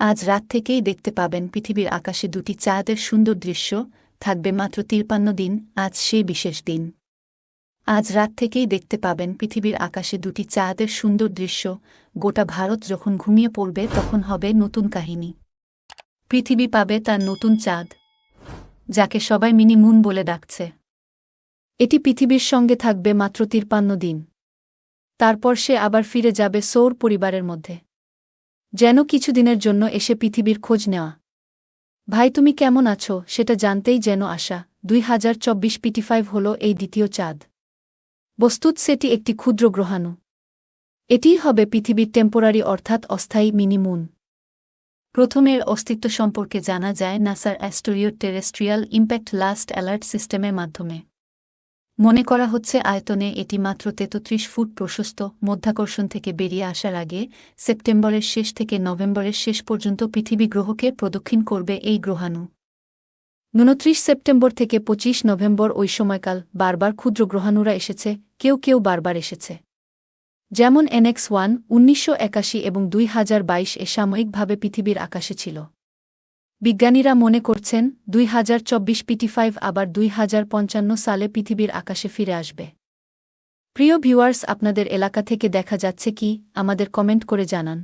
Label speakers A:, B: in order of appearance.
A: আজ রাত থেকেই দেখতে পাবেন পৃথিবীর আকাশে দুটি চাঁদের সুন্দর দৃশ্য, থাকবে মাত্র তিরপান্ন দিন, আজ সেই বিশেষ দিন। আজ রাত থেকেই দেখতে পাবেন পৃথিবীর আকাশে দুটি চাঁদের সুন্দর দৃশ্য, গোটা ভারত যখন ঘুমিয়ে পড়বে তখন হবে নতুন কাহিনী। পৃথিবী পাবে তার নতুন চাঁদ, যাকে সবাই মিনি মুন বলে ডাকছে। এটি পৃথিবীর সঙ্গে থাকবে মাত্র তিরপান্ন দিন। তারপর সে আবার ফিরে যাবে সৌর পরিবারের মধ্যে। যেন কিছুদিনের জন্য এসে পৃথিবীর খোঁজ নেওয়া। ভাই, তুমি কেমন আছো? সেটা জানতেই যেন আসা দুই হাজার চব্বিশ পিটি ফাইভ হল এই দ্বিতীয় চাঁদ। বস্তুত সেটি একটি ক্ষুদ্র গ্রহাণু। এটিই হবে পৃথিবীর টেম্পোরারি অর্থাৎ অস্থায়ী মিনিমুন প্রথমের অস্তিত্ব সম্পর্কে জানা যায় নাসার asteroid terrestrial impact last alert সিস্টেমের মাধ্যমে। মনে করা হচ্ছে আয়তনে এটি মাত্র তেতত্রিশ ফুট প্রশস্ত, মধ্যাকর্ষণ থেকে বেরিয়ে আসার আগে সেপ্টেম্বরের শেষ থেকে নভেম্বরের শেষ পর্যন্ত পৃথিবী গ্রহকে প্রদক্ষিণ করবে এই গ্রহাণু। উনত্রিশ সেপ্টেম্বর থেকে পঁচিশ নভেম্বর ওই সময়কাল বারবার ক্ষুদ্র গ্রহাণুরা এসেছে, কেউ কেউ বারবার এসেছে। যেমন এনএক্স ওয়ান, উনিশশো একাশি এবং দুই হাজার বাইশ এ সাময়িকভাবে পৃথিবীর আকাশে ছিল। বিজ্ঞানীরা মনে করছেন, দুই হাজার চব্বিশ পিটি ফাইভ আবার দুই হাজার পঞ্চান্ন সালে পৃথিবীর আকাশে ফিরে আসবে। প্রিয় ভিউয়ার্স, আপনাদের এলাকা থেকে দেখা যাচ্ছে কি? আমাদের কমেন্ট করে জানান।